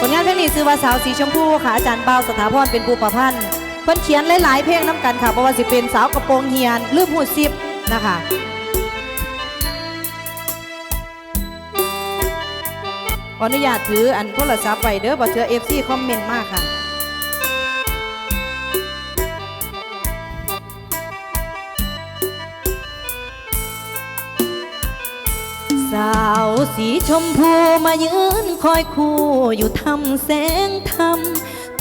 ผลงานเพลงนี้ซื้อว่าสาวสีชมพูค่ะอาจารย์เบาสถาพรเป็นผู้ประพันธ์เพิ่นเขียนหลายๆเพลงน้ำกันค่ะเพราะว่าสิเป็นสาวกระโปรงเฮียนลืมหูซิบนะคะขออนุญาตถืออันโทรศัพท์ไว้เด้อบ่เจอเอฟซีคอมเมนต์มากค่ะาวสีชมพูมายืนคอยคู่อยู่ทำแสงธรรม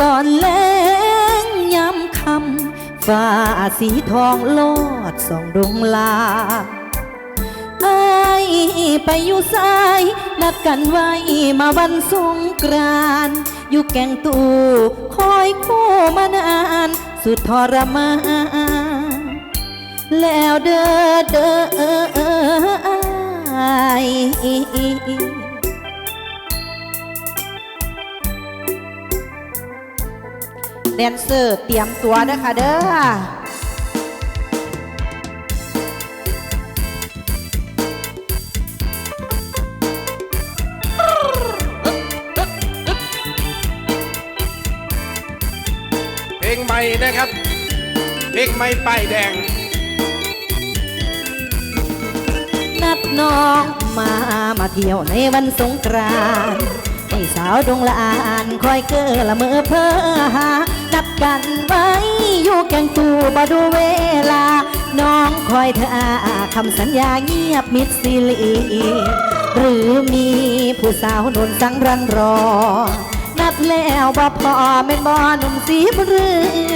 ตอนแลงยามคำฟ้าสีทองโลดส่องดวงลาไอไปอยู่สายนัดกันไว้มาวันสงกรานอยู่แก่งตูคอยคู่มานาน สุดทรมานแล้วเด้อเด้อ แดนเซอร์เตรียมตัวเด้อค่ะเด้อเพลงใหม่นะครับ เพลงใหม่ป้ายแดง นัดน้องมามาเที่ยวในวันสงกรานต์ให้สาวดงละอานคอยเกอละเมอเพ้อหานัดกันไว้อยู่แกงตูบดูเวลา น้องคอยเธออาคำสัญญาเงียบมิดสิลีหรือมีผู้สาวโดนสังรันรอ นัดแล้วบ่พอแม่นบ่หนุ่มสีเรื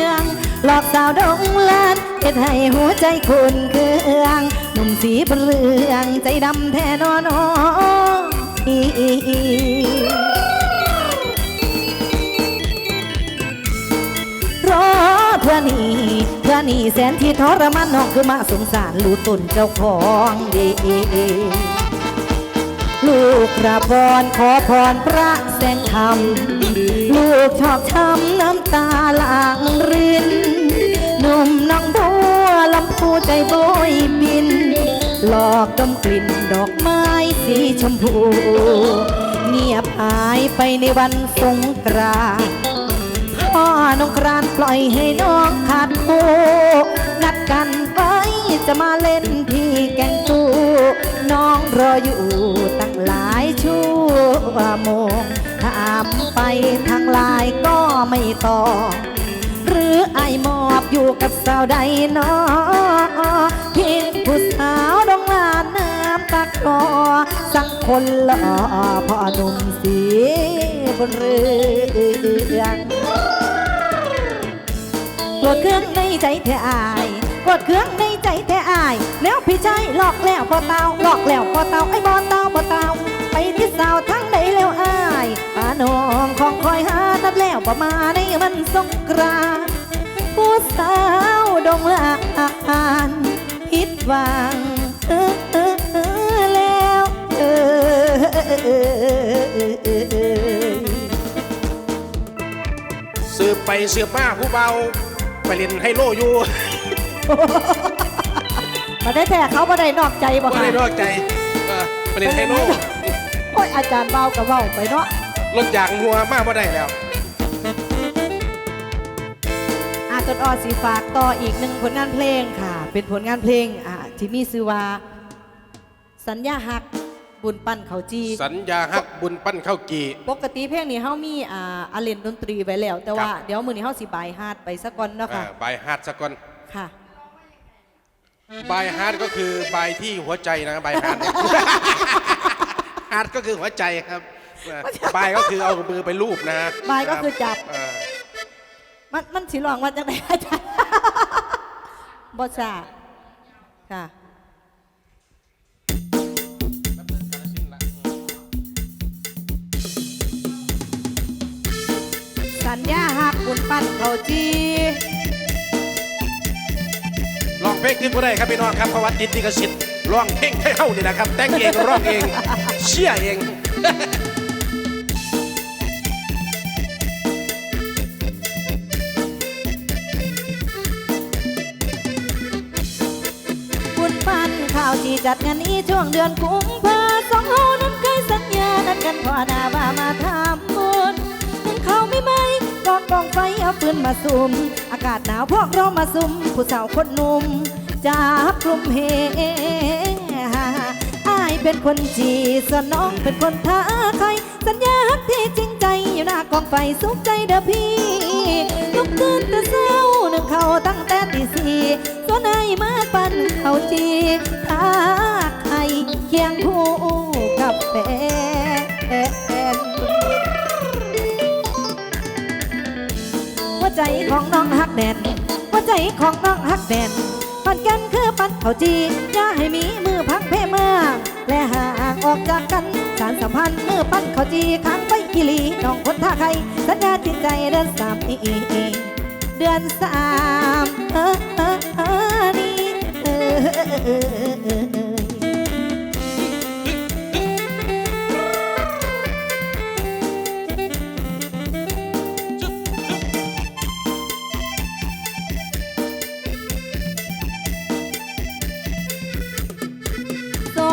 องหลอกสาวดงลานเฮ็ดให้หัวใจคุณเครื่อง หนุ่มสีบเรืองใจดำแท้นอนอรอเพื่อนี่เพื่อนี่แสนที่ทรมานน้องคือมาสงสารลูกตุนเจ้าของเดลูกกระพรขอพรพระแสงธรรมลูกชอบช้ำน้ำตาหลางรินหนุ่มน้องบัวลำพูใจโบยบินหล อกดมกลิ่นดอกไม้สีชมพู เงียบหายไปในวันสงกรานต์พ่อน้องกรานปล่อยให้น้องขาดคู่นัดกันไว้จะมาเล่นที่แกงตูน้องรออยู่ตั้งหลายชั่วโมงถามไปทางไลน์ก็ไม่ตอบ รือไอายมอบอยู่กับสาวใดเนอเพียงผู้สาวดองลานน้ำตาคลอสังคนหล่อพ่อหนุ่มสีบนเรืองกดเครื่องในใจแท้อายกดเครื่องในใจแท้อายแล้วพี่ชายหลอกแล้วพอเตาหลอกแล้วพอเตาไอ้บอเตาบอเตาไปที่สาวทั้งใดแล้วอายป้าน้องของคอยหานัดแล้วประมาในมันสงกราน ผู้สาวดงลานผิดหวังเออเออเออแล้วเออเออเออเออเออเออสืบไปสืบมาผู้เบาไปเล่นไฮโลอยู่ มาได้แท้เขาบ่ได้นอกใจบ่ว่าค่ะได้นอกใจเออไปเล่นไฮโล โอ้ยอาจารย์เบากับเบาไปเนาะ รถยางหัวมากว่ได้แล้ว นอ้อสีฝากต่ออีกหนึ่งผลงานเพลงค่ะ เป็นผลงานเพลงอ่าที่มีชื่อว่า สัญญาหักบุญปั้นเขาจี สัญญาฮักบุญปั้นข้าวกี ปกติเพลงนี้เฮามีอ่าอาเลนดนตรีไว้แล้ว แต่ว่าครับ เดี๋ยวมื้อนี้เฮาสิบายฮาดไปซะก่อนเนาะอ่าค่ะ บายฮาร์ดสกอนค่ะ บายฮาร์ดก็คือบายที่หัวใจนะบายฮาร์ดฮาร์ดก็คือหัวใจครับบายก็คือเอามือไปลูบนะฮะบายก็คือจับ เออ มันมันสิร้องว่าจังไดอาจารย์บ่ทราบค่ะสัญญาหักบุญปั้นเขาจีลองเพลงขึ้นก็ได้ครับพี่น้องครับเพราะว่าติดลิขสิทธิ์ร้องเพลงให้เฮานี่นะครับ แต่งเองร้องเอง เชื่อเอง นข่จีจัดงานนี้ช่วงเดือนกุมภาสองเฮานั้นเคยสัญญานัดกันพอหน้าว่ามาทำบุญยังเขาไม่ไหมกองกองไฟเอาปืนมาซุ่มอากาศหนาวพวกเรามาซุ่มผู้สาวคนหนุ่มจากกลุ่มเฮอายเป็นคนจีสน้องเป็นคนท่าใครสัญญาฮักที่จริงใจอยู่หน้ากองไฟสุขใจเด้อพี่ลุกขึ้นแต่เช้าหนึ่งเขาตั้งแต่ตีสี่ ส่วนนายมาปั่นเขาจีทาใครเคียงคู่กับแฟนหัวใจของน้องฮักแน่นหัวใจของน้องฮักแน่นปันกันคือปันเขาจีอย่าให้มีมือพังเพมาและห่างออกจากกันสารสัมพันธ์มือปันเขาจีค้างไว้กิลีน้องคนท่าใครสัญญาจิตใจเดือนสามเดือนสามเออเออ ส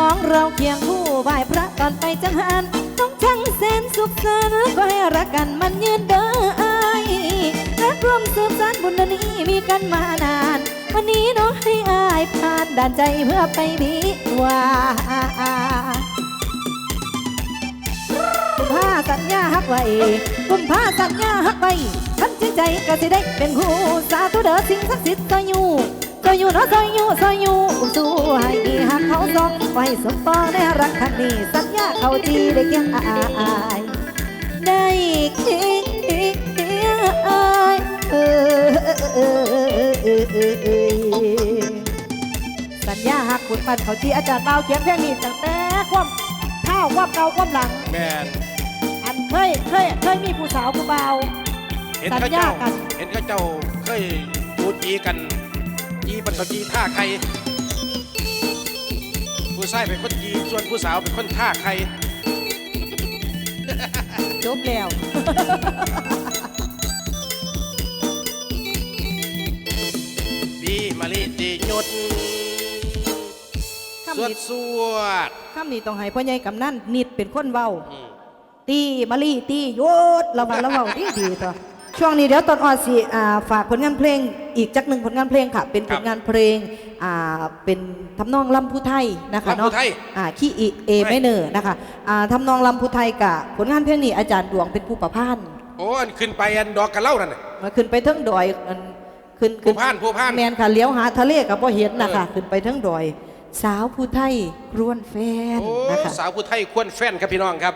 องเราเคียงคู่ไหว้พระก่อนไปจังหันต้องช่างแสนสุขสันต์ก็ให้รักกันมันยืนเด้อไอายรักรวมสืบสานบุญนี้มีกันมานาน วันนี้น้องให้อายผ่านด่านใจเพื่อไปมีว่ากุมผ้าสัญญาฮักไว้กุมผ้าสัญญาฮักไว้ทันจริงใจก็สิได้เป็นคู่สาธุเด้อสิ่งศักดิ์สิทธิ์ซอยอยู่ซอยอยู่เนาะซอยอยู่ซอยอยู่สู้ให้หักเขาสองไว้สมปองได้รักครั้งนี้สัญญาเขาจีได้เคียงอายได้เคียงอายเออ เออเออเออเออเออเออสัญญาหักบุญปันเขาที่อาจารย์เบาเขียนเพลงนี้ตั้งแต่ความเท่าความเก่าความหลัง แมนอันเคยเคยเคยมีผู้สาวผู้เบาเห็นสัเข้าญญาเจ้า กัน เห็นเข้าเจ้าเคยจูจีกันจีปันเขาจีท่าใคร ผู้ชายเป็นคนจีส่วนผู้สาวเป็นคนท่าใคร จบแล้ว ลีดีหยุดคำสวดนี้สวดคำนี้ต้องให้พ่อใหญ่กำนันนิดเป็นคนเว้าอืมตีมาลีตีโยดเรามาเราเว้าดีดีตัวช่วงนี้เดี๋ยวตอนออดสิอ่าฝากผลงานเพลง อีกจักหนึ่งผลงานเพลงค่ะ เป็นผลงานเพลงอ่าเป็นทำนองลำพูไทยนะคะลำพูเนาะไทยอ่าขี้อีเอไม่เนอนะคะอ่าทำนองลำพูไทยกับผลงานเพลงนี้อาจารย์ดวงเป็นผู้ประพันธ์โอ้อันขึ้นไปอันดอกกระเล่านั่นน่ะมาขึ้นไปเทั้งดอย อันขึ้นขึ้ผู้พานผู้พาน แมนค่ะเลี้ยวหาทะเลกับพ่เห็นนะคะเออขึ้นไปเทั้งดอย สาวผู้ไทยรวนแฟนโอ้นะคะ สาวผู้ไทยควรแฟนครับพี่น้องครับ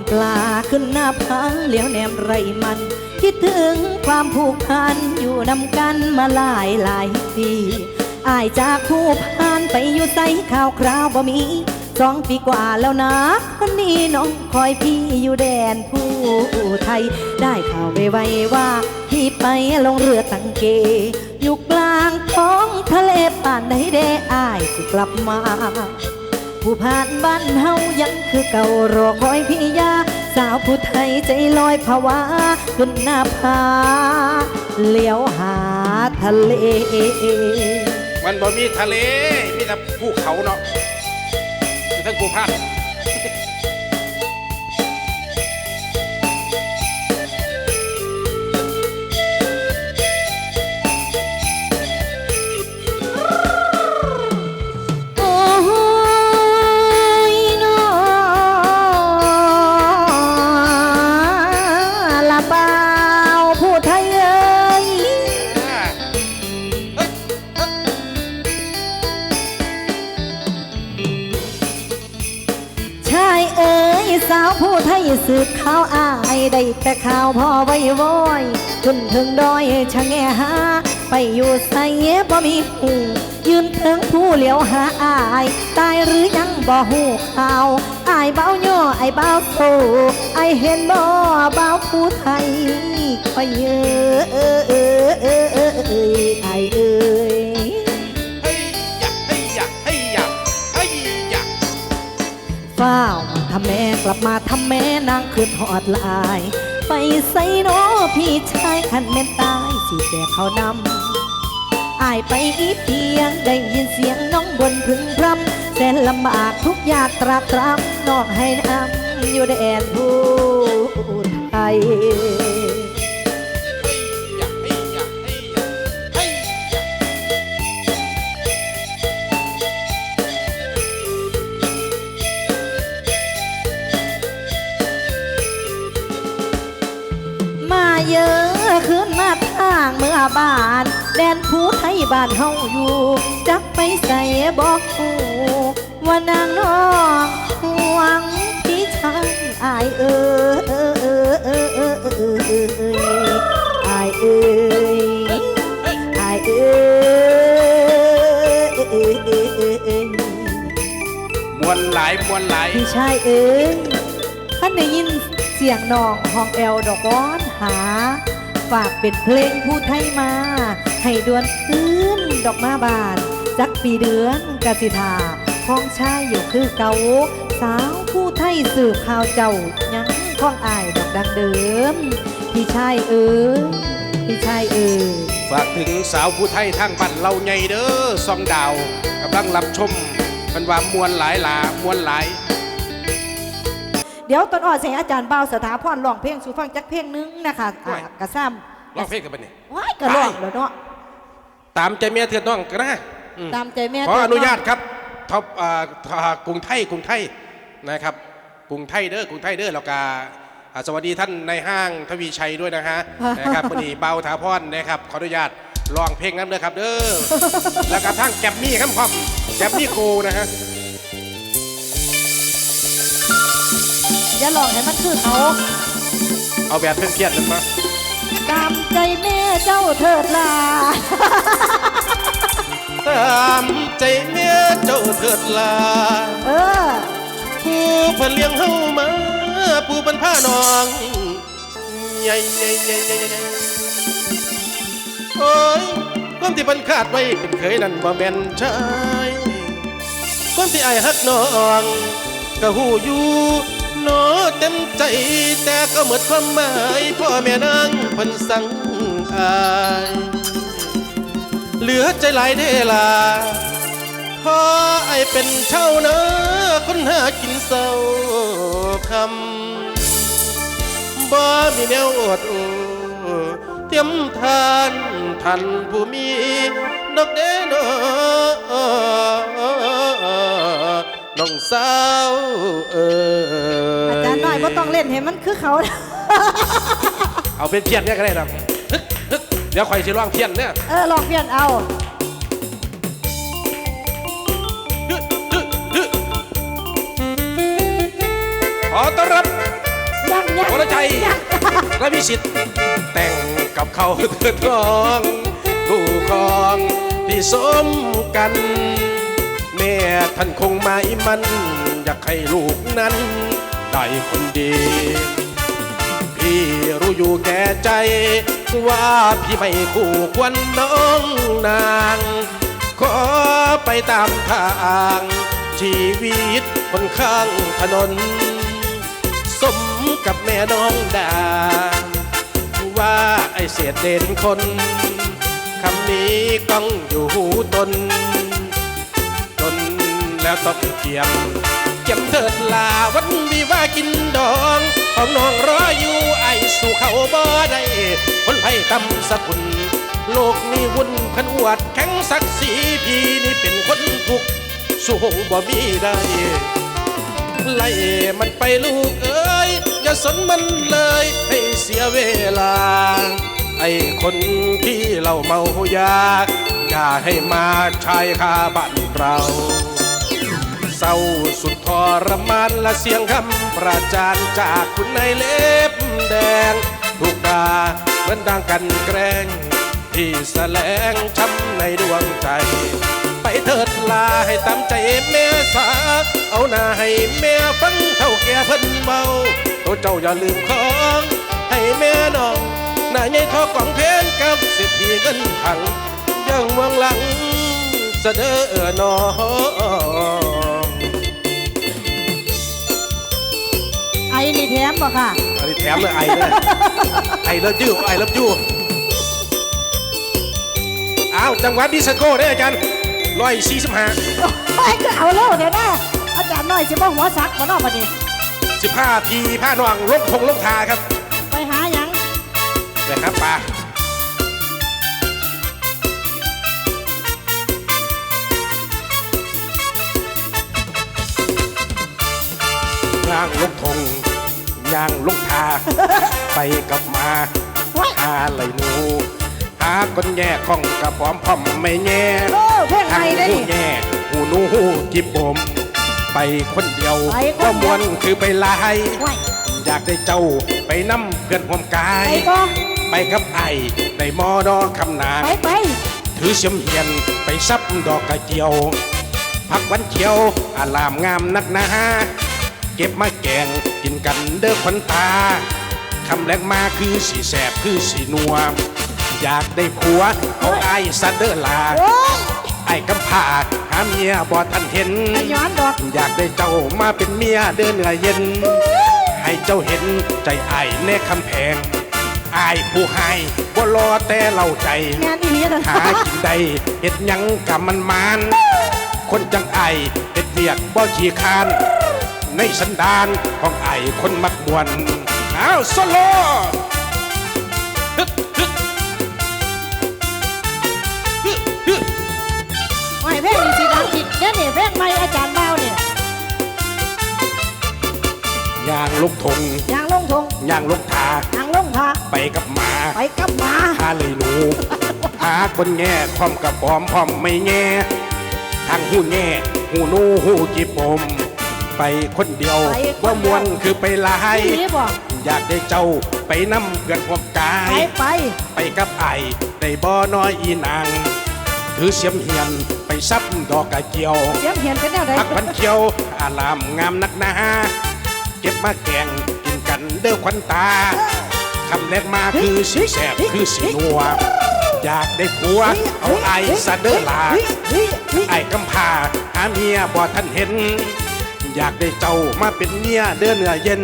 อนปลาขึ้นหน้าผาเหลียวแนมไรมัน คิดถึงความผูกพันอยู่นำกันมาหลายหลายปีอายจากผู้พานไปอยู่ใสข่าวคราวบ่มีสองปีกว่าแล้วนะวันนี้น้องคอยพี่อยู่แดนผู้ไทย ได้ข่าวไวๆว่า พี่ไปลงเรือตังเก อยู่กลางท้องทะเลป่านใดเดอายสิกลับมา ผู้ผ่านบ้านเฮายังคือเก่ารอคอยพี่ยา สาวผู้ไทยใจลอยภาวะขึ้นหน้าผาเลี้ยวหาทะเล มันบ่มีทะเล มีแต่ภูเขาเนาะทั้งภูพาน ขึ้นถึงดอยชะแงหา ไปอยู่ใส่บ่มีหูยืนเทิงผู้เหลียวหาอาย ตายหรือยังบ่หูข่าวอายเบาย่อไอายเบาโตไอายเห็นบ่เบาผู้ไทยคอยเยอะเออเออเออเออเออไอายเอ้ยเฮ้ยเฮ้ยเฮ้ยเฮ้ยอยากฝ้าวทำแม่กลับมาทำแม่นางคืนหอดลาย ไปใส่น้อพี่ชายขันแม่นตายสิแต่เขานำอายไปอีเพียงได้ยินเสียงน้องบนพึงพรำแสนลำบากทุกยากตรากตรำนอกให้น้ำอยู่แดนผู้ไทย บาน แดนผู้ไทยบ้านเฮาอยู่ จักไปใส่บอกผู้ว่านางน้องหวังพี่ชายอายเอ้ยอายเอ้ยอายเอ้ยเอ้ยมวนหลายมวนหลายพี่ชายเอ้ยท่านได้ยินเสียงน้องห้องแอลดอกร้อนหา ฝากเป็นเพลงผู้ไทยมา ให้ดวนพื้นดอกมาบานจักปีเดือนกสิทาห้องชายอยู่คือเกาสาวผู้ไทยสืบข่าวเจ้ายังข้องอายดอกดังเดิม พี่ชายเอ้ยพี่ชายเอ้ยฝากถึงสาวผู้ไทยทางบ้านเราใหญ่เด้อซองดาวกำลังรับชมมันว่ามวนหลายหลามวนหลาย เดี๋ยวตอนอ่อนเสียงอาจารย์เบาวสถาพรร้องเพลงสู่ฟังจักเพลงหนึงนะคะว้ายอะกระซ้ร้องเพลงกันไปนี่ำว้ายกระร้องแล้วเนาะตามใจเมียเถื่อนน้องกันนะอืมตามใจแม่ขออนุญาตเถะครับท็อปอ่าอ่ากรุงไทยกรุงไทยนะครับกรุงไทยเด้อกรุงไทยเด้อแล้วก็อ่าสวัสดีท่านในห้างทวีชัยด้วยนะฮะ นะครับพอดีเบาถาพรนะครับขออนุญาตลองเพลงนั้นเด้อครับเด้อแล้วก็ทั้งแกมมี่ครับผมแกมมี่โกนะฮะ อย่าลองให้มันคือเขาเอาแบบเพี้ยนๆนั้นมาตามใจแม่เจ้าเถิดลาตามใจเมียเจ้าเถิดลาเออผู้เพิ่นเลี้ยงเฮามาผู้บรรพาน้องใหญ่ใหญ่ใหญ่ใหญ่ใหญ่โอ้ยความที่เพิ่นคาดไว้เป็นเคยนั่นบ่แม่นใช่ความที่ไอ้ายฮักน้องก็หูอยู่ หนอเต็มใจแต่ก็หมดความหมายพ่อแม่นางพิ่นสังอายเหลือใจหลายเดลาพ่อไอเป็นเช่านะคนหากินเศร้าคำบ่มีแนวอดโอเตรียมทานทันผู้มีดอกเดนอ น้องสาวเอออาจารย์หน่อยว่าต้องเล่นให้มันคือเขาเอาเป็นเพี้ยนเนี่ยก็ได้ครับฮึดฮึดเดี๋ยวคอยสิร้องเพี้ยนเนี่ยเออลองเปลี่ยนเอาฮึดฮึดฮึดขอต้อนรับยังยังวรชัยยังและพิชิต แต่งกับเขาเถิดน้อง ผู้ครองที่สมกัน แม่ท่านคงไม่มัน อยากให้ลูกนั้น ได้คนดี พี่รู้อยู่แก่ใจ ว่าพี่ไม่คู่ควรน้องนาง ขอไปตามทาง ชีวิตบนข้างถนน สมกับแม่น้องดา ว่าไอเสียดเด่นคน คำนี้ก้องอยู่หูตน แล้วต้องเกียมเก็บเถิดลาวันวิว่ากินดองของน้องรออยู่ไอสู่เขาบ่ได้คนไพ่ตำสกุลโลกนี้วุ่นขันอวดแข็งศักดิ์ศรีพี่นี่เป็นคนทุกสู้หงบ่มีได้ไล่มันไปลูกเอ้ยอย่าสนมันเลยให้เสียเวลา ไอ้คนที่เราเมายาอย่าให้มาชายคาบ้านเรา เศร้าสุดทรมานและเสียงคำประจานจากคุณนายเล็บแดงถูกด่าเหมือนดังกันแกล้งที่แสลงช้ำในดวงใจ ไปเถิดลาให้ตามใจแม่สา เอาหน้าให้แม่ฟังเท่าแก่เพิ่นเบาตัวเจ้าอย่าลืมของ ให้แม่น้องหน้าใหญ่ทอกล่องเพลงกับเศรษฐีเงินถังยังวังหลังเสดอน้องไอ้ นี่แถมบ่ค่ะ อันนี้แถมเลยไอเลย ไอเลิฟยูไอเลิฟยูอ้าวจังหวัดดิสโก้ได้ออาจารย์ร้อยสี่สิบห้าไอ้ก็เอาเล่าเดี๋ยวนะอาจารย์น้อยสิบ่หัวซักบ่เนอกบัดนี้สิบห้าทีผ้าหน่วงลงทงลงทาครับ ไปหาหยังนะครับปลาย่างลงทง ย่างลงทา ไปกับมาว้ายหาไหลหนู หาคนแย่ของกระป๋อมพร้อมไม่แย่โอ้เพลงทาใหงม่ได้หูนี่ แย่หูหนูหูจิบผม ไปคนเดียวไปคนเดียว ก็มวนคือไปลายว้ายอยากได้เจ้าไปนำเพื่อนความกายไปก็ไปกับไอ้ในมอดอคำนางไปไปถือเสียมเหียนไปซับดอกกระเจียว พักวันเขียวอารามงามนักหนาเก็บมาแกง กินกันเด้อขวัญตา คำแรงมาคือสีแสบคือสีนัว อยากได้ผัวเอาไอ้ซะเด้อลา โอ้ยไอ้กำพร้าหาเมียบ่ทันเห็นไอ้ย้อนดอกอยากได้เจ้ามาเป็นเมียเดินเหนือเย็น ให้เจ้าเห็นใจไอ้ายในคำแพงไอ้ายผู้ให้บ่รอแต่เล่าใจ งานอีนี้นะหากินได้เห็ดหยังกับมันมาน คนจังไอเห็ดเวียกบ่ขี้คาน ในสันดานของไอคนมักบวนอ้าวโซโลฮึดฮึดฮึดฮึดไอ้เพลงนี่สิดังจิตเด้อนี่เพลงใหม่อาจารย์เบาเนี่ยย่างลูกทงยางลงทงย่างลูกทายางลงทาไปกับหมาไปกับหมาหาเลยหนู หาคนแง่พร้อมกับพร้อมพร้อมไม่แง่ทางหูแง่หูหนูหูจีปม ไปคนเดียว ว่ามวนคือไปลายอีนี้บ่อยากได้เจ้าไปนำเพื่อนความกาไปย ไป ไปกับไอ้ได้บ่น้อยอีนาง ถือเสียมเหียนไปซับดอกกระเจียว เสียงเห็นเป็นแนวใดพักพันเขียว อารามงามนักหนาเก็บมาแกงกินกันเด้อควันตาคำแรกมาคือสีแสบคือสีนัว อยากได้ผัว เอาไอ้ซะเด้อลา เฮ้ยเฮ้ยเฮ้ยไอ้กำพร้าหาเมียบ่ทันเห็น อยากได้เจ้ามาเป็นเมียเดือเนื้อเย็น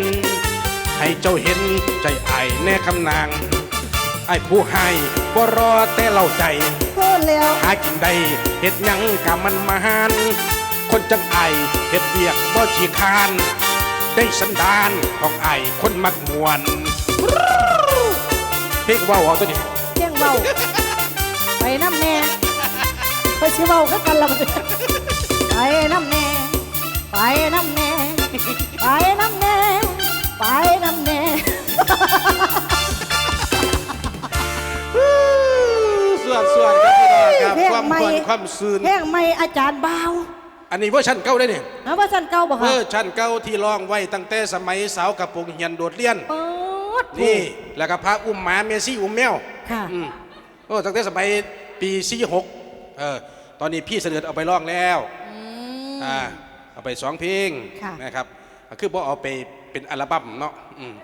ให้เจ้าเห็นใจไอ้แน่คำนางไอ้ผู้ให้บ่รอแต่เล่าใจเพิ่นแล้วหากินได้เฮ็ดหยังกะมันมาหานคนจังไอเฮ็ดเบียกบ่ขี้คร้าน ได้สันดานของไอคนมักมวนเพลงเว่าเอาตัวนี้เสียงเบาไปน้ำแน่ไปสิเบาก็กันละบัดไปน้ำแน่ ครับความควรความซืนเพลงใหม่อาจารย์เบาอันนี้เวอร์ชันเก่าได้เนี่ยเอาว่าสันเก่าบ่เวคะอร์ชันเก่าที่ร้องไว้ตั้งแต่สมัยสาวกับปุงเฮียนโดดเรียนโอ๊ดนี่แล้วก็พระอุ้มหมาเมซี่อุ้มแมว ค่ะ อืมโอ้ตั้งแต่สมัยปีสี่หกเออตอนนี้พี่เสด็จเอาไปร้องแล้วอืมอ่าเอาไปสองเพลงค่ะ นะครับคือบ่เอาไปเป็นอัลบั้มเนาะอืม